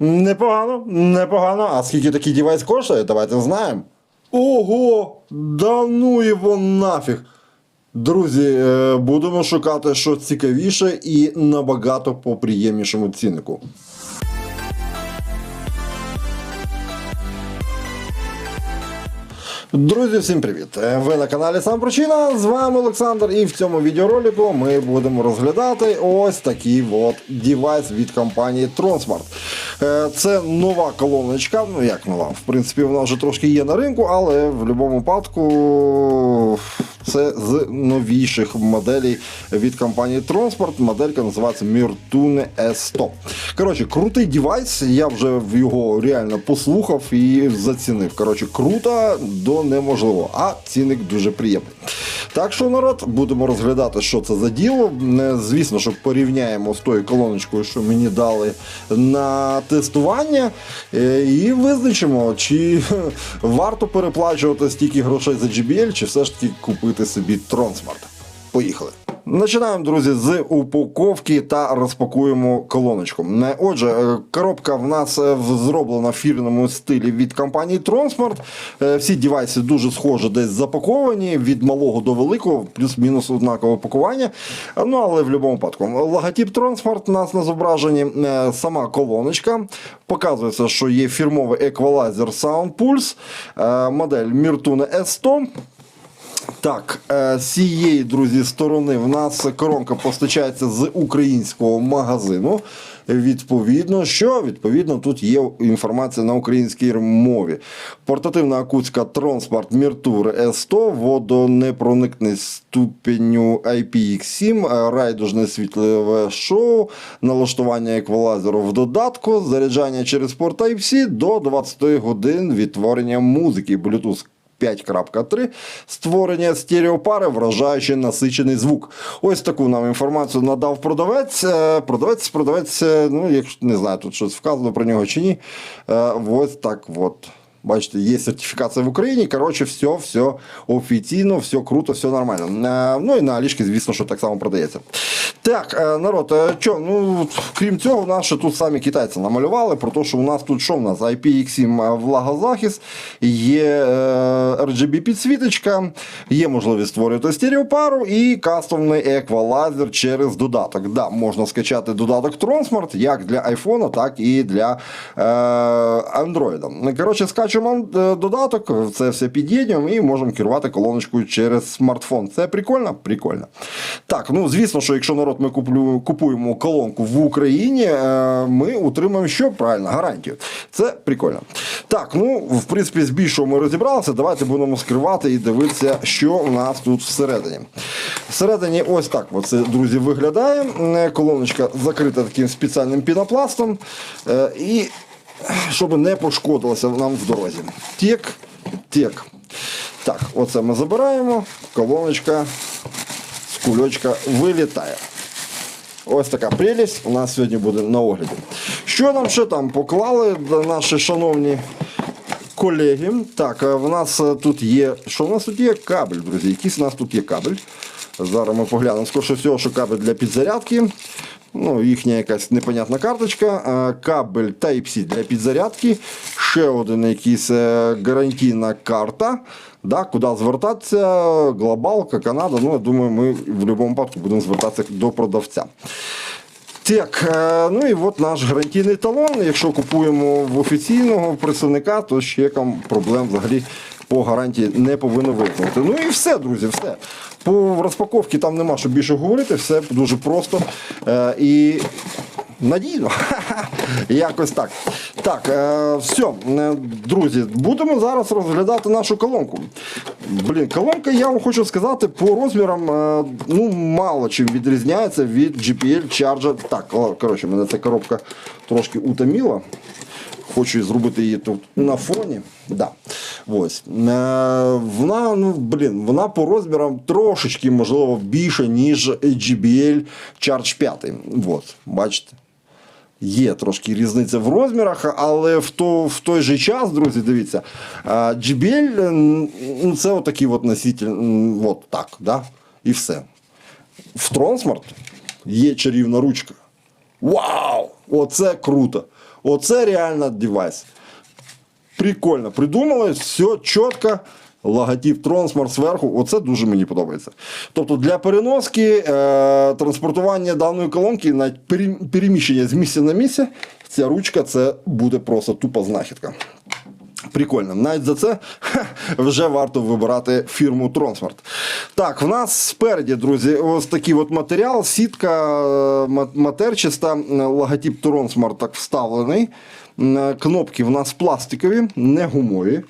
Непогано, непогано. А скільки такий девайс коштує, давайте знаємо. Ого! Да ну його нафіг. Друзі, е, будемо шукати щось цікавіше і набагато по приємнішому ціннику. Друзі, всім привіт! Е, Ви на каналі Сам Причина. З вами Олександр, і в цьому відеоролику ми будемо розглядати ось такий от девайс від компанії Tronsmart. Е, Це нова колоночка. Ну як нова? В принципі, вона вже трошки є на ринку, але в будь-якому випадку це з новіших моделей від компанії Tronsport. Моделька називається Mirtune S100. Коротше, крутий девайс. Я вже його реально послухав і зацінив. Коротше, круто до неможливого, а цінник дуже приємний. Так що, народ, будемо розглядати, що це за діло. Е, Звісно, що порівняємо з тою колоночкою, що мені дали на тестування, е, і визначимо, чи варто переплачувати стільки грошей за JBL, чи все ж таки купити собі Трonsмарт. Поїхали. Починаємо, друзі, з упаковки та розпакуємо колоночку. Е, Отже, е, коробка в нас е, зроблена в фірному стилі від компанії Tronsmart. Всі девайси дуже схожі десь запаковані від малого до великого, плюс-мінус однакове пакування. Ну, але в будь-якому випадку. Логотип Tronsmart у нас на зображенні, сама колоночка. Показується, що є фірмовий еквалайзер Sound Pulse, модель Mirtune S100. Так, е, з цієї, друзі, сторони в нас коронка постачається з українського магазину. Відповідно, що відповідно тут є інформація на українській мові. Портативна акустика Tronsport Mirtur S100, водонепроникний ступеню IPX7, е, райдужне світлове шоу, налаштування еквалайзеру в додатку, заряджання через порт Type-C до 20 годин відтворення музики, Bluetooth 5.3 створення стереопари, вражаючи насичений звук. Ось таку нам інформацію надав продавець. Е, Продавець, продавець, е, ну, якщо не знаю, тут щось вказано про нього чи ні. Е, Ось так от. Бачите, є сертифікація в Україні. Коротше, все, все офіційно, все круто, все нормально. Е, Ну і на Алішки, звісно, що так само продається. Так, е, народ, е, що, ну, крім цього, нас ще тут самі китайці намалювали про те, що у нас тут що в нас? IPX7 влагозахист, є е, RGB підсвіточка, є можливість створювати стереопару і кастомний еквалайзер через додаток. Да, можна скачати додаток Tronsmart як для iPhone, так і для е, Android. Коротше, скачуємо е, додаток, це все під'єднуємо і можемо керувати колоночкою через смартфон. Це прикольно? Прикольно. Так, ну звісно, що якщо народ ми купуємо колонку в Україні, е, ми утримуємо що правильно, гарантію. Це прикольно. Так, ну в принципі, з більшого ми розібралися. Давайте будемо скривати і дивитися, що у нас тут всередині. Всередині, ось так, оце, друзі, виглядає. Е, Колоночка закрита таким спеціальним пінопластом. І щоб не пошкодилося нам в дорозі. Тік, тік. Так, оце ми забираємо. Колоночка з кульочка вилітає. Ось така прелість у нас сьогодні буде на огляді. Що нам ще там поклали наші шановні колеги? Так, е, в нас е, тут є. Що в нас тут є? Кабель, друзі. Якийсь у нас тут є кабель. Зараз ми поглянемо. Скоріше всього, що кабель для підзарядки. Ну, їхня якась непонятна карточка. Кабель Type-C для підзарядки. Ще один якийсь е, гарантійна карта. Да, куди звертатися? Глобалка, Канада. Ну, я думаю, ми в будь-якому випадку будемо звертатися до продавця. Так, е, ну і от наш гарантійний талон. Якщо купуємо в офіційного представника, то чеком проблем взагалі по гарантії не повинно виникнути. Ну і все, друзі, все. По розпаковці там нема що більше говорити, все дуже просто е, і надійно. Якось так. Так, е, все, е, друзі, будемо зараз розглядати нашу колонку. Блін, колонка, я вам хочу сказати, по розмірам е, ну, мало чим відрізняється від GPL Charger. Так, коротше, мене ця коробка трошки утоміла. Хочу зробити її тут на фоні. Да. Ось. Е, вона, ну, блін, вона по розмірам трошечки, можливо, більше, ніж GBL Charge 5. От, бачите. Є трошки різниця в розмірах, але в, то, в той же час, друзі, дивіться, е, JBL ну, це отакий от носитель, от так, да? і все. В Трonsмарт є чарівна ручка. Вау! Оце круто! Оце реально девайс. Прикольно придумали, все чітко. Логотип Трансмар зверху, оце дуже мені подобається. Тобто для переноски, е, транспортування даної колонки, навіть переміщення з місця на місце, ця ручка це буде просто тупа знахідка. Прикольно. Навіть за це ха, вже варто вибирати фірму Трансмарт. Так, в нас спереді, друзі, ось такий от матеріал, сітка е, ма- матерчаста, е, логотип Трансмарт так вставлений. Е, Кнопки в нас пластикові, не гумові.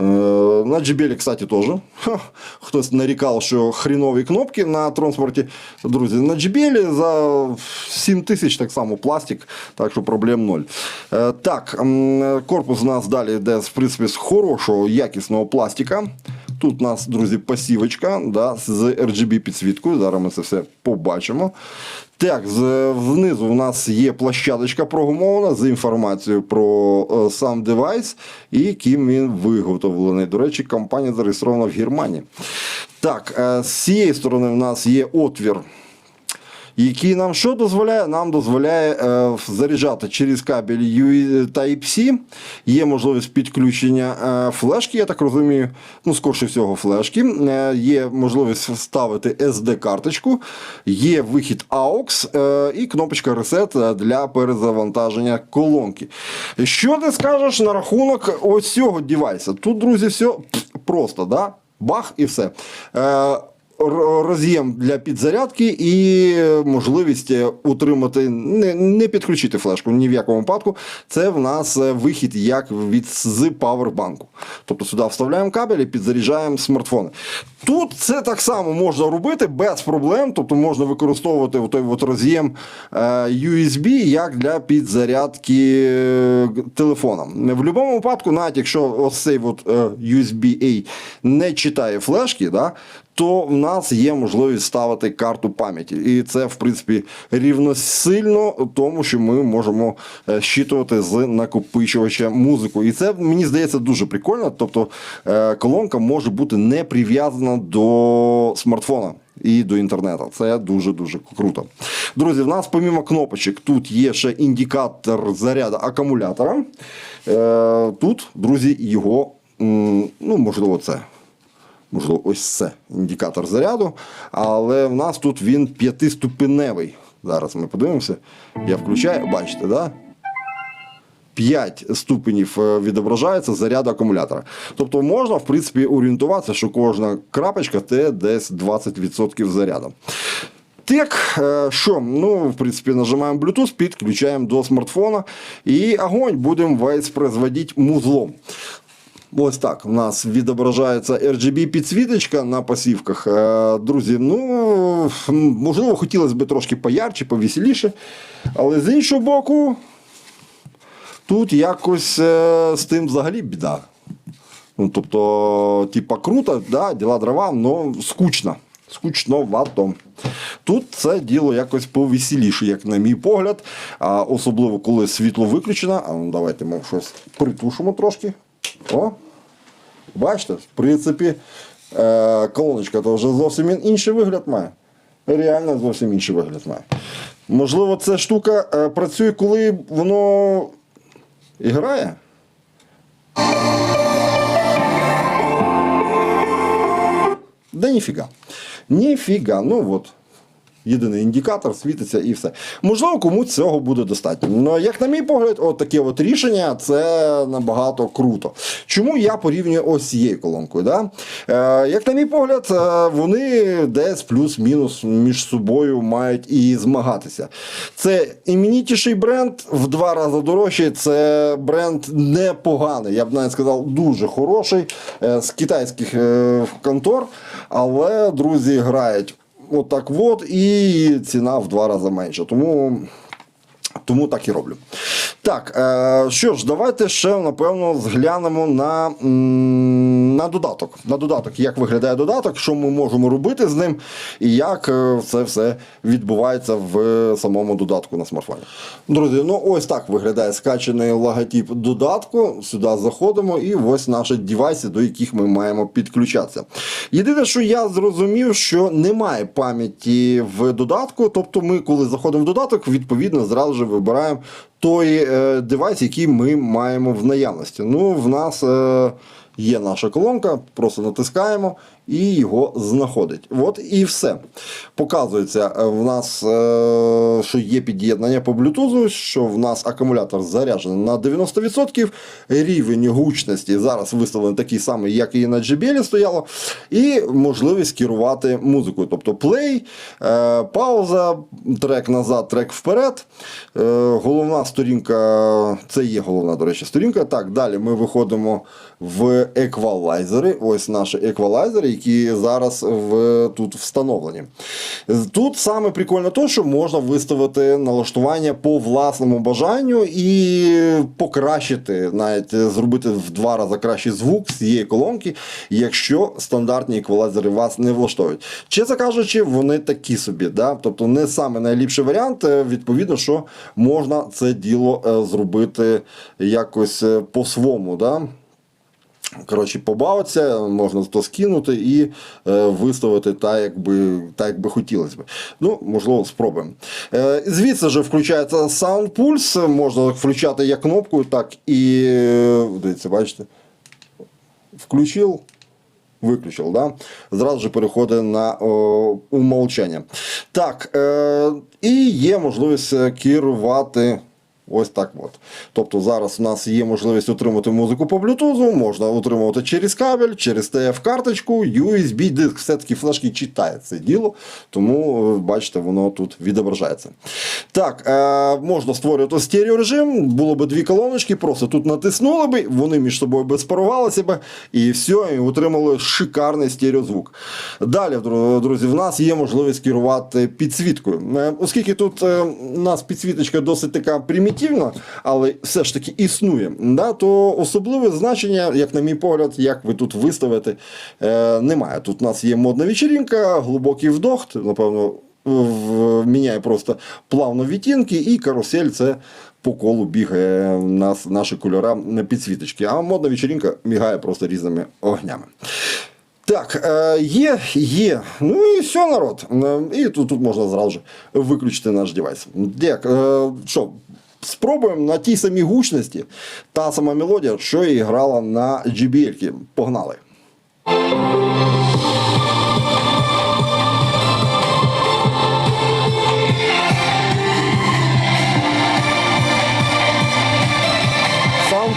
Е, На джебелі, кстати, теж. Хтось нарікав, що хрінові кнопки на транспорті. Друзі, на джебелі за 7 тисяч так само пластик, так що проблем ноль. Е, Так, корпус у нас далі йде в принципі, з хорошого якісного пластика. Тут у нас, друзі, пасівочка да, з RGB підсвіткою. Зараз ми це все побачимо. Так, знизу у нас є площадочка прогумована з інформацією про е, сам девайс і ким він виготовлений. До речі, компанія зареєстрована в Германії. Так, е, з цієї сторони у нас є отвір який нам що дозволяє? Нам дозволяє е, заряджати через кабель UE Type-C. Є можливість підключення е, флешки, я так розумію. Ну, скорше всього, флешки. Е, є можливість вставити SD-карточку, є вихід AUX е, і кнопочка Reset для перезавантаження колонки. Що ти скажеш на рахунок ось цього девайса? Тут, друзі, все просто, да? бах і все. Е, роз'єм для підзарядки і можливість е, утримати, не, не підключити флешку ні в якому випадку. Це в нас е, вихід як від з павербанку. Тобто сюди вставляємо кабель і підзаряджаємо смартфони. Тут це так само можна робити без проблем, тобто можна використовувати той от роз'єм е, USB як для підзарядки телефона. В будь-якому випадку, навіть якщо ось цей от, USB-A не читає флешки, да, то нас є можливість ставити карту пам'яті. І це, в принципі, рівносильно тому, що ми можемо е, щитувати з накопичувача музику. І це, мені здається, дуже прикольно. Тобто е, колонка може бути не прив'язана до смартфона. І до інтернету. Це дуже-дуже круто. Друзі, в нас помімо кнопочок, тут є ще індикатор заряду акумулятора. Е, тут, друзі, його, ну, можливо, це можливо, ось це індикатор заряду. Але в нас тут він п'ятиступеневий. Зараз ми подивимося. Я включаю, бачите, да? 5 ступенів е, відображається заряд акумулятора. Тобто можна, в принципі, орієнтуватися, що кожна крапочка це десь 20% заряду. Так, е, що? Ну, в принципі, нажимаємо Bluetooth, підключаємо до смартфона і огонь будемо воспроизводити музлом. Ось так у нас відображається RGB підсвіточка на пасівках. Е, Друзі, ну можливо, хотілося б трошки поярче, повеселіше. Але з іншого боку, тут якось е, з тим взагалі біда. Ну, тобто, типа круто, да, діла дрова, але скучно. Скучновато. Тут це діло якось повеселіше, як на мій погляд. А особливо, коли світло виключено. А ну давайте ми щось притушимо трошки. О, бачите, в принципі, е, колоночка то вже зовсім інший вигляд має. Реально зовсім інший вигляд має. Можливо, ця штука е, працює, коли воно грає. Да ніфіга. Ніфіга. Ну от. Єдиний індикатор світиться і все. Можливо, комусь цього буде достатньо. Ну, як на мій погляд, от таке от рішення це набагато круто. Чому я порівнюю ось цією колонкою? Да? Е, як на мій погляд, е, вони десь плюс-мінус між собою мають і змагатися. Це іменітіший бренд в два рази дорожчий. Це бренд непоганий. Я б навіть сказав, дуже хороший е, з китайських е, контор. Але друзі грають. Отак от, і ціна в два рази менша. Тому, тому так і роблю. Так, е, що ж, давайте ще, напевно, зглянемо на, на додаток. На додаток, як виглядає додаток, що ми можемо робити з ним, і як е, це все відбувається в самому додатку на смартфоні. Друзі, ну ось так виглядає скачаний логотип додатку. Сюди заходимо, і ось наші девайси, до яких ми маємо підключатися. Єдине, що я зрозумів, що немає пам'яті в додатку. Тобто, ми, коли заходимо в додаток, відповідно зразу ж вибираємо той е, девайс, який ми маємо в наявності. Ну, в нас. Е, Є наша колонка, просто натискаємо і його знаходить. От і все. Показується е, в нас, е, що є під'єднання по Bluetooth, що в нас акумулятор заряджений на 90%. Рівень гучності зараз виставлений такий самий, як і на JBL стояло. І можливість керувати музикою. Тобто плей, е, пауза, трек назад, трек вперед. Головна сторінка, це є головна, до речі, сторінка. Так, далі ми виходимо в еквалайзери. Ось наші еквалайзери, які зараз в, тут встановлені. Тут саме прикольно те, що можна виставити налаштування по власному бажанню і покращити, навіть зробити в два рази кращий звук з цієї колонки, якщо стандартні еквалайзери вас не влаштовують. Чесно кажучи, вони такі собі. Да? Тобто не саме найліпший варіант. Е, Відповідно, що можна це діло е, зробити якось е, по-свому. Да? Коротше, побавитися, можна то скинути і е, виставити так, як би, так, як би хотілося б. Ну, можливо, спробуємо. Е, звідси же включається Sound Pulse, можна включати як кнопкою, так і. е, Дивіться, бачите. Включив, виключив, да? зразу ж переходить на о, умовчання. Так, е, і є можливість е, керувати. Ось так от. Тобто зараз у нас є можливість отримати музику по Bluetooth, можна отримувати через кабель, через TF-карточку, USB диск. Все-таки флешки читає це діло, тому е, бачите, воно тут відображається. Так, е, можна створювати стереорежим, було б дві колоночки, просто тут натиснули би, вони між собою би спарувалися б, і все, і отримали шикарний стереозвук. Далі, друзі, в нас є можливість керувати підсвіткою. Е, Оскільки тут е, у нас підсвіточка досить така примітивна, але все ж таки існує, да, то особливе значення, як на мій погляд, як ви тут виставите, е, немає. Тут у нас є модна вечірінка, глибокий вдох, напевно, міняє просто плавно відтінки, і карусель це по колу бігає нас наші кольора на підсвіточки. А модна вечірінка мігає просто різними огнями. Так, е, є, є. Ну і все, народ. Е, І тут, тут можна зразу ж виключити наш девайс. Дек, е, що, спробуємо на тій самій гучності та сама мелодія, що і грала на JBL. Погнали.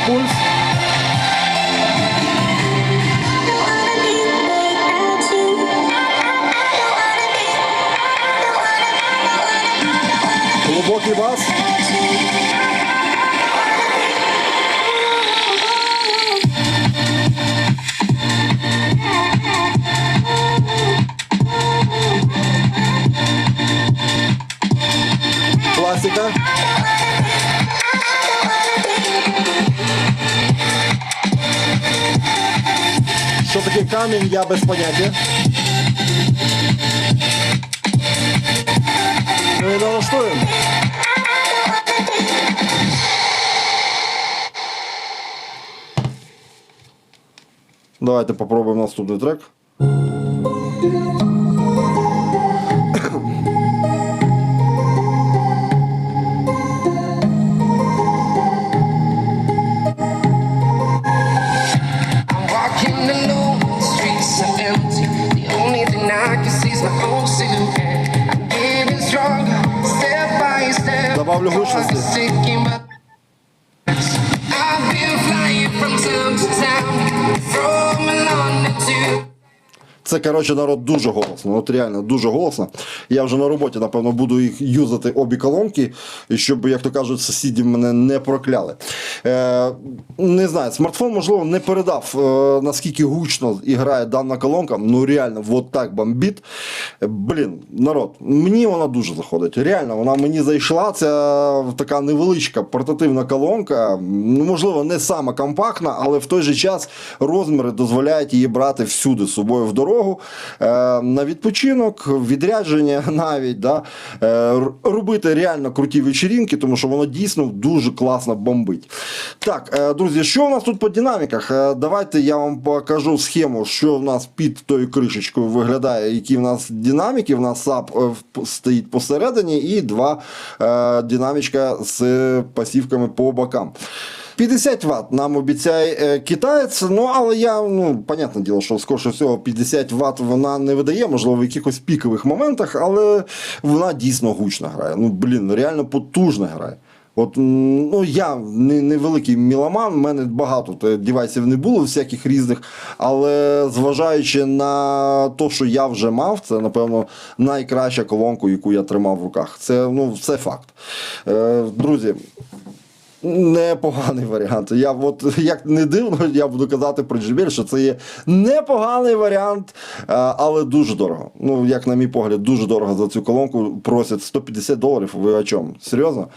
Pulse. Глибокий бас. камінь, я без поняття. Ну і налаштуємо. Давайте попробуємо наступний трек. Diable Rouge, Це, коротше, народ дуже голосно. От реально дуже голосно. Я вже на роботі, напевно, буду їх юзати обі колонки, щоб, як то кажуть, сусіди мене не прокляли. Е, не знаю, смартфон, можливо, не передав, е, наскільки гучно грає дана колонка. Ну, реально, от так бомбить. Е, Блін, народ, мені вона дуже заходить. Реально, вона мені зайшла. Це така невеличка портативна колонка. Ну, можливо, не сама компактна, але в той же час розміри дозволяють її брати всюди з собою в дорогу. Е, на відпочинок, відрядження навіть. Да? Е, робити реально круті вечірінки, тому що воно дійсно дуже класно бомбить. Так, е, друзі, що у нас тут по динаміках? Давайте я вам покажу схему, що в нас під тою кришечкою виглядає, які в нас динаміки. В нас САП стоїть посередині і два динамічка з пасівками по бокам. 50 Вт нам обіцяє е, китаєць, ну але я, ну, понятне діло, що скоріше всього 50 Вт вона не видає, можливо, в якихось пікових моментах, але вона дійсно гучно грає. Ну, блін, реально потужно грає. От, ну, я не, не великий міломан, в мене багато девайсів не було, всяких різних, але зважаючи на те, що я вже мав, це, напевно, найкраща колонка, яку я тримав в руках. Це, ну, це факт. Е, друзі, Непоганий варіант. Я от як не дивно, я буду казати про JBL, що це є непоганий варіант, е, але дуже дорого. Ну, як на мій погляд, дуже дорого за цю колонку просять 150 доларів. Ви о чому? Серйозно?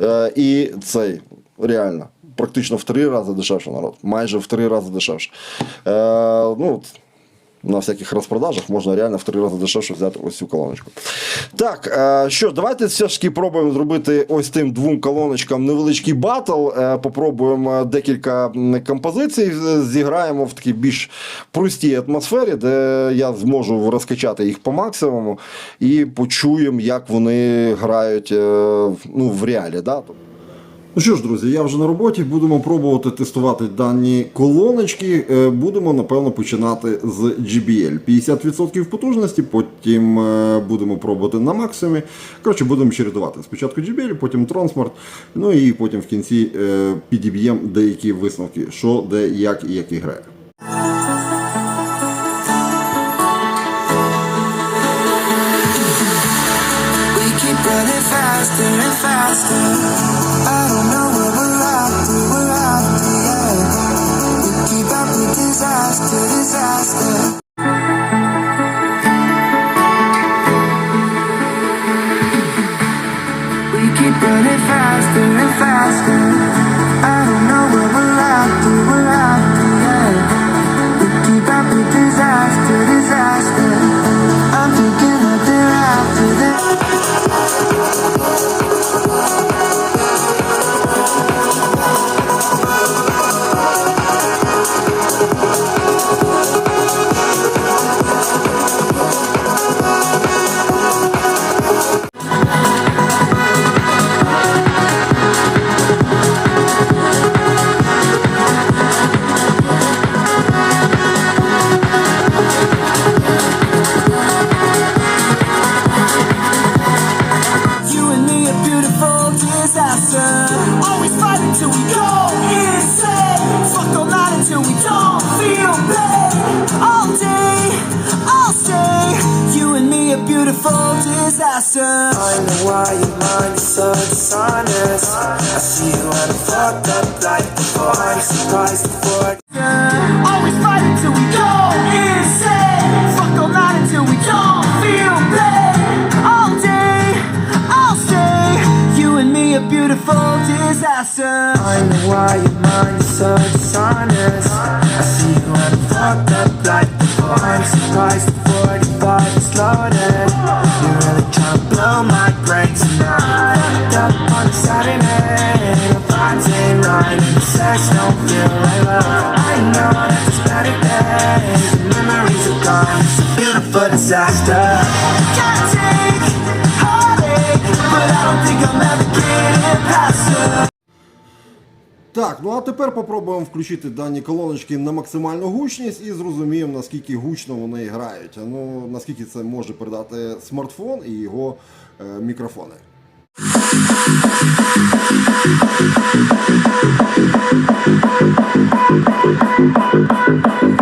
Е, І цей реально. Практично в три рази дешевше народ. Майже в три рази дешевше. Е, ну, на всяких розпродажах можна реально в три рази дешевше взяти ось цю колоночку. Так, е, що давайте все ж таки пробуємо зробити ось тим двом колоночкам невеличкий батл. Е, Попробуємо декілька композицій, зіграємо в такій більш простій атмосфері, де я зможу розкачати їх по максимуму і почуємо, як вони грають е, ну, в реалі. Да? Ну що ж, друзі, я вже на роботі. Будемо пробувати тестувати дані колоночки. Е, Будемо, напевно, починати з GBL. 50% потужності, потім е, будемо пробувати на максимумі. Коротше, будемо чередувати. Спочатку GBL, потім Transmart, ну і потім в кінці е, підіб'ємо деякі висновки, що, де, як і як і грає. Faster and faster. Why your mind is so dishonest. I see you had a fucked up ну а тепер попробуємо включити дані колоночки на максимальну гучність і зрозуміємо, наскільки гучно вони грають. Ну, наскільки це може передати смартфон і його е, мікрофони. Thank the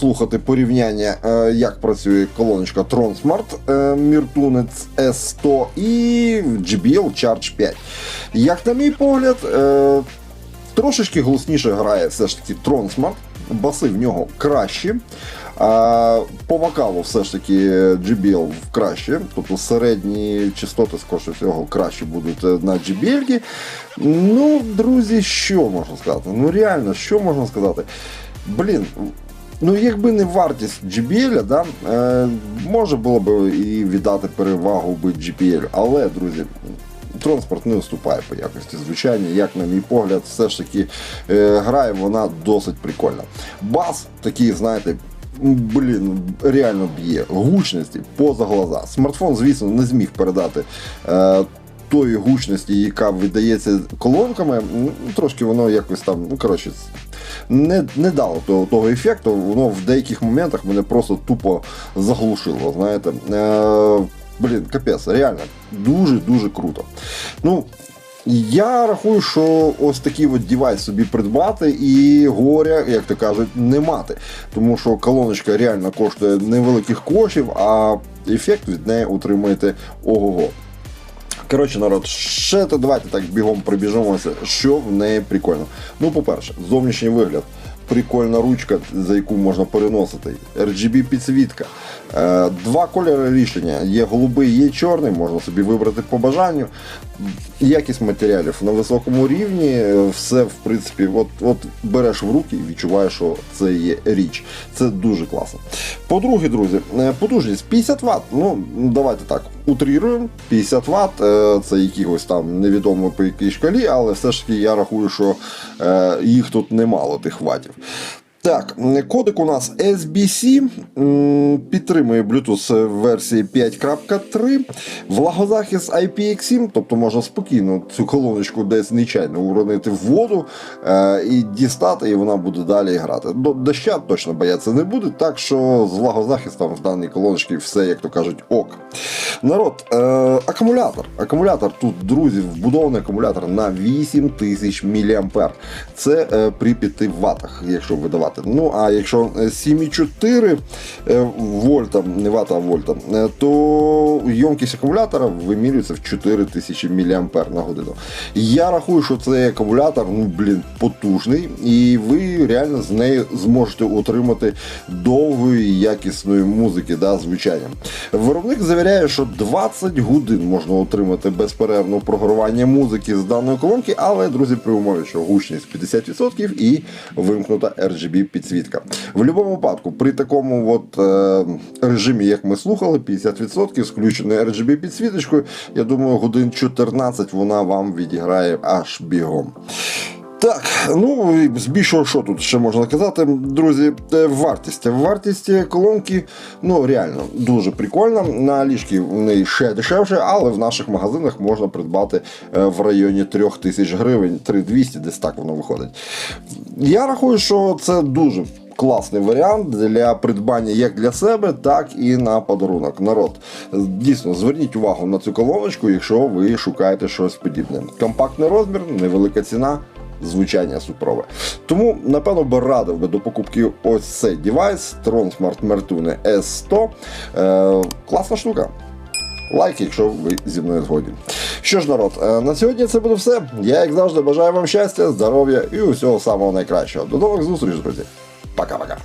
послухати порівняння, е, як працює колоночка Tronsmart е, Mirtunix S100 і JBL Charge 5. Як на мій погляд, е, трошечки голосніше грає все ж таки Tronsmart, баси в нього кращі. А по вокалу все ж таки JBL краще, тобто середні частоти, скоріше всього, краще будуть е, на JBL. Ну, друзі, що можна сказати? Ну реально, що можна сказати? Блін, ну якби не вартість JBL, да, е, може було б і віддати перевагу би GPL, але, друзі. Транспорт не уступає по якості звучання, як на мій погляд, все ж таки е, грає вона досить прикольно. Бас такий, знаєте, блін, реально б'є гучності поза глаза. Смартфон, звісно, не зміг передати е, тої гучності, яка видається колонками. Ну, Трошки воно якось там, ну коротше, не, не дало того, того ефекту. Воно в деяких моментах мене просто тупо заглушило. Знаєте. Е, блін, капець, реально, дуже-дуже круто. Ну, я рахую, що ось такий от девайс собі придбати і горя, як то кажуть, не мати. Тому що колоночка реально коштує невеликих коштів, а ефект від неї отримаєте ого-го. Коротше, народ, ще то давайте так бігом прибіжимося, що в неї прикольно. Ну, по-перше, зовнішній вигляд. Прикольна ручка, за яку можна переносити. RGB підсвітка. Е, Два кольори рішення. Є голубий, є чорний, можна собі вибрати по бажанню. Якість матеріалів на високому рівні. е, Все, в принципі, от, от береш в руки і відчуваєш, що це є річ. Це дуже класно. По-друге, друзі, е, потужність 50 Вт. Ну, давайте так, утріруємо. 50 Вт це якихось там невідомо по якій шкалі, але все ж таки я рахую, що їх тут немало тих ватів. Так, кодек у нас SBC підтримує Bluetooth версії 5.3, влагозахист IPX7, тобто можна спокійно цю колоночку десь нечайно уронити в воду е, і дістати, і вона буде далі грати. До доща точно боятися не буде, так що з влагозахистом в даній колоночці все, як то кажуть, ок. Народ, е, акумулятор. Акумулятор тут, друзі, вбудований акумулятор на 8000 мА. Це е, при 5 ватах, якщо видавати. Ну, а якщо е, 7,4 е, вольта, не вата, а вольта, е, то ємкість акумулятора вимірюється в 4000 мА на годину. Я рахую, що цей акумулятор, ну, блін, потужний, і ви реально з нею зможете отримати довгої якісної музики, да, звучання. Виробник завіряє, що 20 годин можна отримати безперервне програвання музики з даної колонки, але, друзі, при умові, що гучність 50% і вимкнута RGB підсвітка. В будь-якому випадку, при такому от, е, режимі, як ми слухали, 50% з включеною RGB підсвіточкою, я думаю, годин 14 вона вам відіграє аж бігом. Так, ну і збільшого, що тут ще можна казати, друзі, е, вартість. Вартість колонки, ну реально дуже прикольна. На ліжки в неї ще дешевше, але в наших магазинах можна придбати е, в районі 3000 гривень, 3200, десь так воно виходить. Я рахую, що це дуже. Класний варіант для придбання як для себе, так і на подарунок. Народ, дійсно, зверніть увагу на цю колоночку, якщо ви шукаєте щось подібне. Компактний розмір, невелика ціна, звучання супрове. Тому, напевно, би радив би до покупки ось цей девайс Tron Smart Mertune S100. Е, класна штука. Лайк, якщо ви зі мною згодні. Що ж, народ, е, на сьогодні це буде все. Я, як завжди, бажаю вам щастя, здоров'я і усього самого найкращого. До нових зустрічей, друзі. Пока-пока.